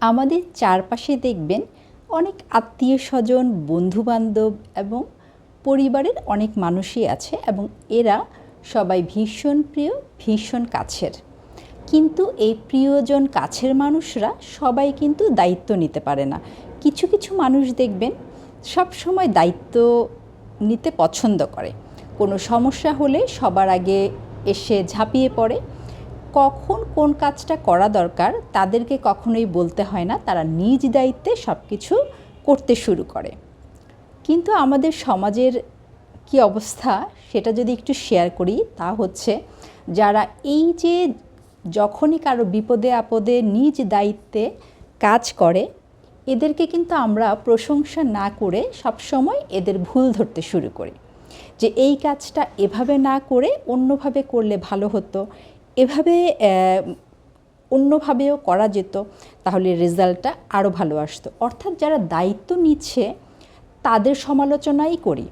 আমাদের চারপাশে দেখবেন অনেক আত্মীয় স্বজন বন্ধুবান্ধব এবং পরিবারের অনেক মানুষই আছে এবং এরা সবাই ভীষণ প্রিয়, ভীষণ কাছের। কিন্তু এই প্রিয়জন কাছের মানুষরা সবাই কিন্তু দায়িত্ব নিতে পারে না। কিছু কিছু মানুষ দেখবেন সব সময় দায়িত্ব নিতে পছন্দ করে। কোনো সমস্যা হলে সবার আগে এসে ঝাঁপিয়ে পড়ে। কখন কোন কাজটা করা দরকার তাদেরকে কখনোই বলতে হয় না। তারা নিজ দায়িত্বে সব কিছু করতে শুরু করে। কিন্তু আমাদের সমাজের কি অবস্থা সেটা যদি একটু শেয়ার করি, তা হচ্ছে যারা এই যে যখনই কারও বিপদে আপদে নিজ দায়িত্বে কাজ করে, এদেরকে কিন্তু আমরা প্রশংসা না করে সবসময় এদের ভুল ধরতে শুরু করি। যে এই কাজটা এভাবে না করে অন্যভাবে করলে ভালো হতো এভাবে অন্যভাবেও করা যেত, তাহলে রেজাল্টটা আরও ভালো আসতো। অর্থাৎ যারা দায়িত্ব নিচ্ছে, তাদের সমালোচনাই করি।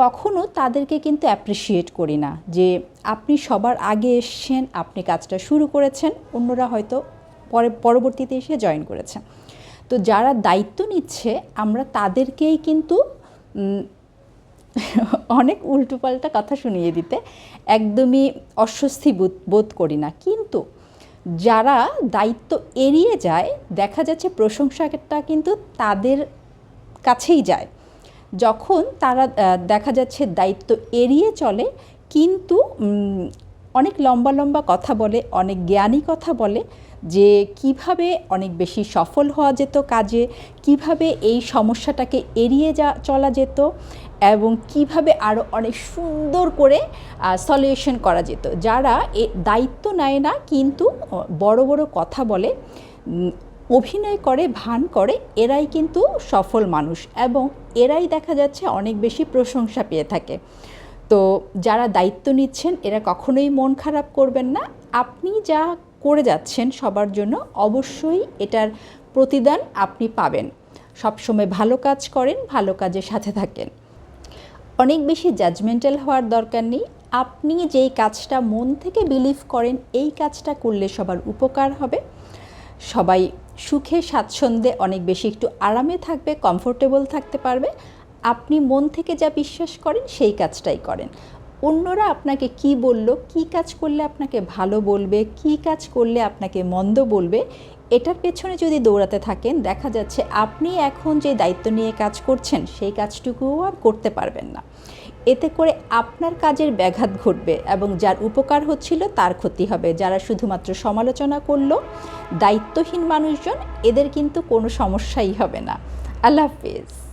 কখনো তাদেরকে কিন্তু অ্যাপ্রিসিয়েট করি না যে, আপনি সবার আগে এসছেন, আপনি কাজটা শুরু করেছেন, অন্যরা হয়তো পরে, পরবর্তীতে এসে জয়েন করেছেন তো যারা দায়িত্ব নিচ্ছে, আমরা তাদেরকেই কিন্তু অনেক উল্টোপাল্টা কথা শুনিয়ে দিতে একদমই অস্বস্তি বোধ করি না। কিন্তু যারা দায়িত্ব এড়িয়ে যায়, দেখা যাচ্ছে প্রশংসাটা কিন্তু তাদের কাছেই যায়। যখন তারা দেখা যাচ্ছে দায়িত্ব এড়িয়ে চলে, কিন্তু অনেক লম্বা লম্বা কথা বলে, অনেক জ্ঞানী কথা বলে যে কীভাবে অনেক বেশি সফল হওয়া যেত কাজে, কীভাবে এই সমস্যাটাকে এড়িয়ে যা, চলা যেত এবং কীভাবে আরও অনেক সুন্দর করে সলিউশন করা যেত। যারা এ দায়িত্ব নেয় না কিন্তু বড় বড় কথা বলে অভিনয় করে, ভান করে, এরাই কিন্তু সফল মানুষ এবং এরাই দেখা যাচ্ছে অনেক বেশি প্রশংসা পেয়ে থাকে। তো যারা দায়িত্ব নিচ্ছেন, এরা কখনোই মন খারাপ করবেন না। আপনি যা করে যাচ্ছেন সবার জন্য অবশ্যই এটার প্রতিদান আপনি পাবেন। সবসময় ভালো কাজ করেন, ভালো কাজের সাথে থাকেন। অনেক বেশি জাজমেন্টাল হওয়ার দরকার নেই। আপনি যেই কাজটা মন থেকে বিলিভ করেন, এই কাজটা করলে সবার উপকার হবে। সবাই সুখে স্বাচ্ছন্দ্যে অনেক বেশি একটু আরামে থাকবে কমফোর্টেবল থাকতে পারবে। আপনি মন থেকে যা বিশ্বাস করেন, সেই কাজটাই করেন। অন্যরা আপনাকে কি বলল, কি কাজ করলে আপনাকে ভালো বলবে, কি কাজ করলে আপনাকে মন্দ বলবে, এটার পেছনে যদি দৌড়াতে থাকেন, দেখা যাচ্ছে আপনি এখন যে দায়িত্ব নিয়ে কাজ করছেন, সেই কাজটুকুও আর করতে পারবেন না। এতে করে আপনার কাজের ব্যাঘাত ঘটবে এবং যার উপকার হচ্ছিল তার ক্ষতি হবে। যারা শুধুমাত্র সমালোচনা করল, দায়িত্বহীন মানুষজন, এদের কিন্তু কোনো সমস্যাই হবে না। আল্লাহ হাফিজ।